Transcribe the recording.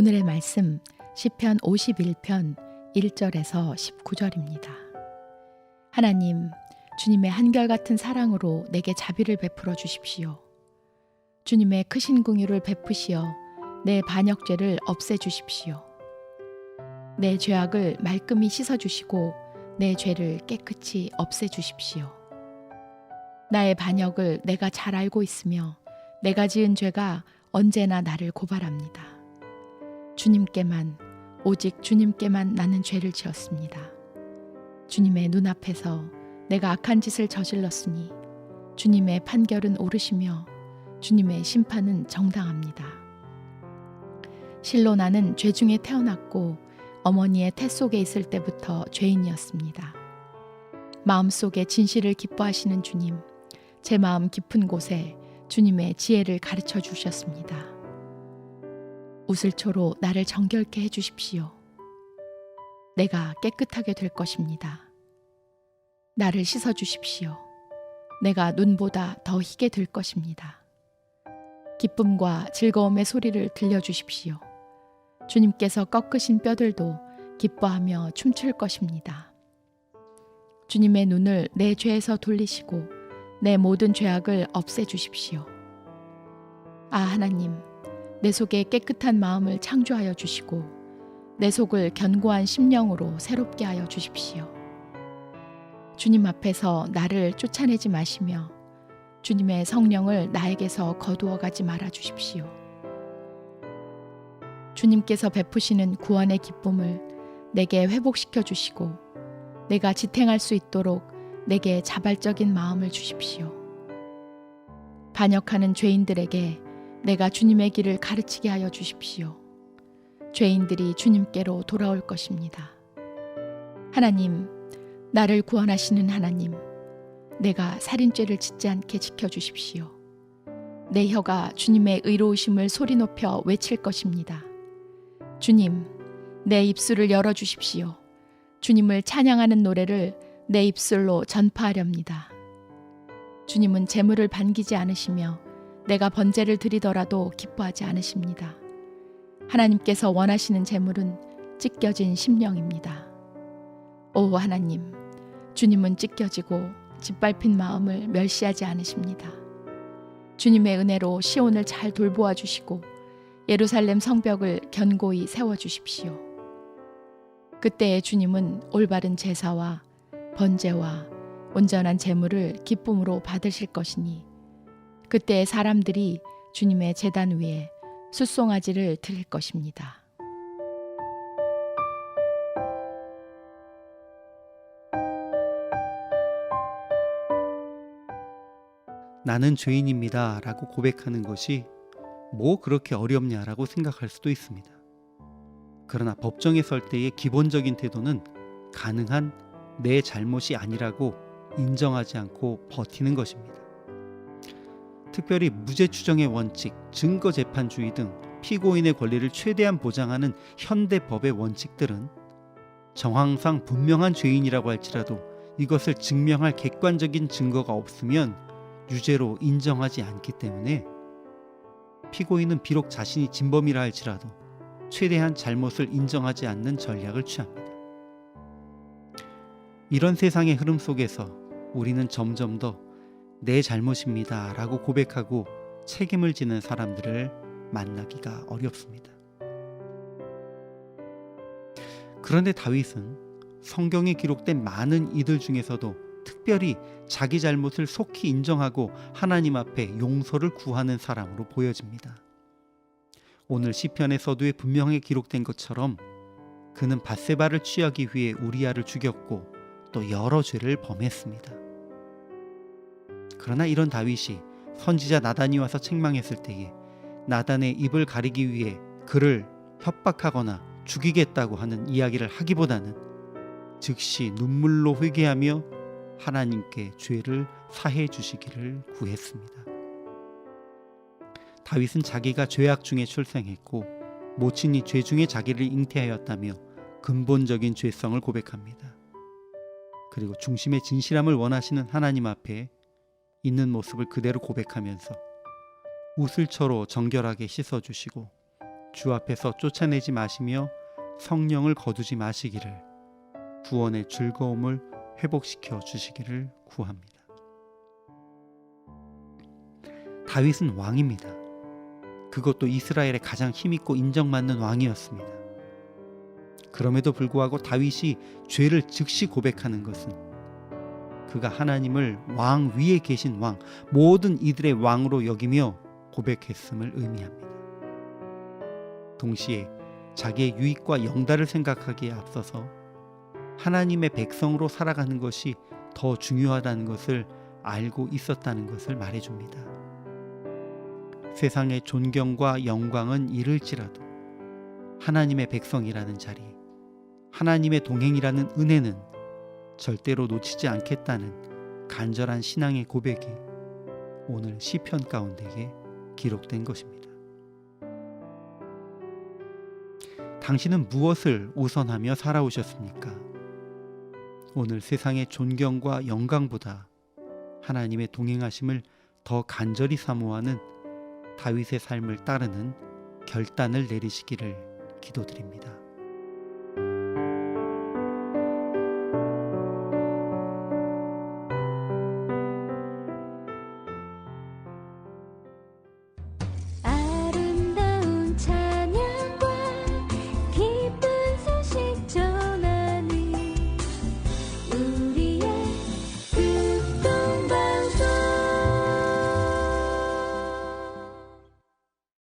오늘의 말씀 시편 51편 1절에서 19절입니다. 하나님, 주님의 한결같은 사랑으로 내게 자비를 베풀어 주십시오. 주님의 크신 궁유를 베푸시어 내 반역죄를 없애 주십시오. 내 죄악을 말끔히 씻어 주시고 내 죄를 깨끗이 없애 주십시오. 나의 반역을 내가 잘 알고 있으며 내가 지은 죄가 언제나 나를 고발합니다. 주님께만 오직 주님께만 나는 죄를 지었습니다. 주님의 눈앞에서 내가 악한 짓을 저질렀으니 주님의 판결은 옳으시며 주님의 심판은 정당합니다. 실로 나는 죄 중에 태어났고 어머니의 태 속에 있을 때부터 죄인이었습니다. 마음속에 진실을 기뻐하시는 주님, 제 마음 깊은 곳에 주님의 지혜를 가르쳐 주셨습니다. 우슬초로 나를 정결케 해 주십시오. 내가 깨끗하게 될 것입니다. 나를 씻어 주십시오. 내가 눈보다 더 희게 될 것입니다. 기쁨과 즐거움의 소리를 들려 주십시오. 주님께서 꺾으신 뼈들도 기뻐하며 춤출 것입니다. 주님의 눈을 내 죄에서 돌리시고 내 모든 죄악을 없애 주십시오. 아, 하나님, 내 속에 깨끗한 마음을 창조하여 주시고 내 속을 견고한 심령으로 새롭게 하여 주십시오. 주님 앞에서 나를 쫓아내지 마시며 주님의 성령을 나에게서 거두어 가지 말아 주십시오. 주님께서 베푸시는 구원의 기쁨을 내게 회복시켜 주시고 내가 지탱할 수 있도록 내게 자발적인 마음을 주십시오. 반역하는 죄인들에게 내가 주님의 길을 가르치게 하여 주십시오. 죄인들이 주님께로 돌아올 것입니다. 하나님, 나를 구원하시는 하나님, 내가 살인죄를 짓지 않게 지켜 주십시오. 내 혀가 주님의 의로우심을 소리 높여 외칠 것입니다. 주님, 내 입술을 열어 주십시오. 주님을 찬양하는 노래를 내 입술로 전파하렵니다. 주님은 재물을 반기지 않으시며 내가 번제를 드리더라도 기뻐하지 않으십니다. 하나님께서 원하시는 재물은 찢겨진 심령입니다. 오 하나님, 주님은 찢겨지고 짓밟힌 마음을 멸시하지 않으십니다. 주님의 은혜로 시온을 잘 돌보아 주시고 예루살렘 성벽을 견고히 세워 주십시오. 그때의 주님은 올바른 제사와 번제와 온전한 제물을 기쁨으로 받으실 것이니 그때 사람들이 주님의 제단 위에 숫송아지를 드릴 것입니다. 나는 죄인입니다. 라고 고백하는 것이 뭐 그렇게 어렵냐라고 생각할 수도 있습니다. 그러나 법정에 설 때의 기본적인 태도는 가능한 내 잘못이 아니라고 인정하지 않고 버티는 것입니다. 특별히 무죄 추정의 원칙, 증거 재판주의 등 피고인의 권리를 최대한 보장하는 현대법의 원칙들은 정황상 분명한 죄인이라고 할지라도 이것을 증명할 객관적인 증거가 없으면 유죄로 인정하지 않기 때문에 피고인은 비록 자신이 진범이라 할지라도 최대한 잘못을 인정하지 않는 전략을 취합니다. 이런 세상의 흐름 속에서 우리는 점점 더 내 잘못입니다 라고 고백하고 책임을 지는 사람들을 만나기가 어렵습니다. 그런데 다윗은 성경에 기록된 많은 이들 중에서도 특별히 자기 잘못을 속히 인정하고 하나님 앞에 용서를 구하는 사람으로 보여집니다. 오늘 시편의 서두에 분명히 기록된 것처럼 그는 바세바를 취하기 위해 우리아를 죽였고 또 여러 죄를 범했습니다. 그러나 이런 다윗이 선지자 나단이 와서 책망했을 때에 나단의 입을 가리기 위해 그를 협박하거나 죽이겠다고 하는 이야기를 하기보다는 즉시 눈물로 회개하며 하나님께 죄를 사해 주시기를 구했습니다. 다윗은 자기가 죄악 중에 출생했고 모친이 죄 중에 자기를 잉태하였다며 근본적인 죄성을 고백합니다. 그리고 중심의 진실함을 원하시는 하나님 앞에 있는 모습을 그대로 고백하면서 우슬처로 정결하게 씻어주시고 주 앞에서 쫓아내지 마시며 성령을 거두지 마시기를 구원의 즐거움을 회복시켜 주시기를 구합니다. 다윗은 왕입니다. 그것도 이스라엘의 가장 힘있고 인정받는 왕이었습니다. 그럼에도 불구하고 다윗이 죄를 즉시 고백하는 것은 그가 하나님을 왕 위에 계신 왕, 모든 이들의 왕으로 여기며 고백했음을 의미합니다. 동시에 자기의 유익과 영달을 생각하기에 앞서서 하나님의 백성으로 살아가는 것이 더 중요하다는 것을 알고 있었다는 것을 말해줍니다. 세상의 존경과 영광은 이를지라도 하나님의 백성이라는 자리, 하나님의 동행이라는 은혜는 절대로 놓치지 않겠다는 간절한 신앙의 고백이 오늘 시편 가운데에 기록된 것입니다. 당신은 무엇을 우선하며 살아오셨습니까? 오늘 세상의 존경과 영광보다 하나님의 동행하심을 더 간절히 사모하는 다윗의 삶을 따르는 결단을 내리시기를 기도드립니다.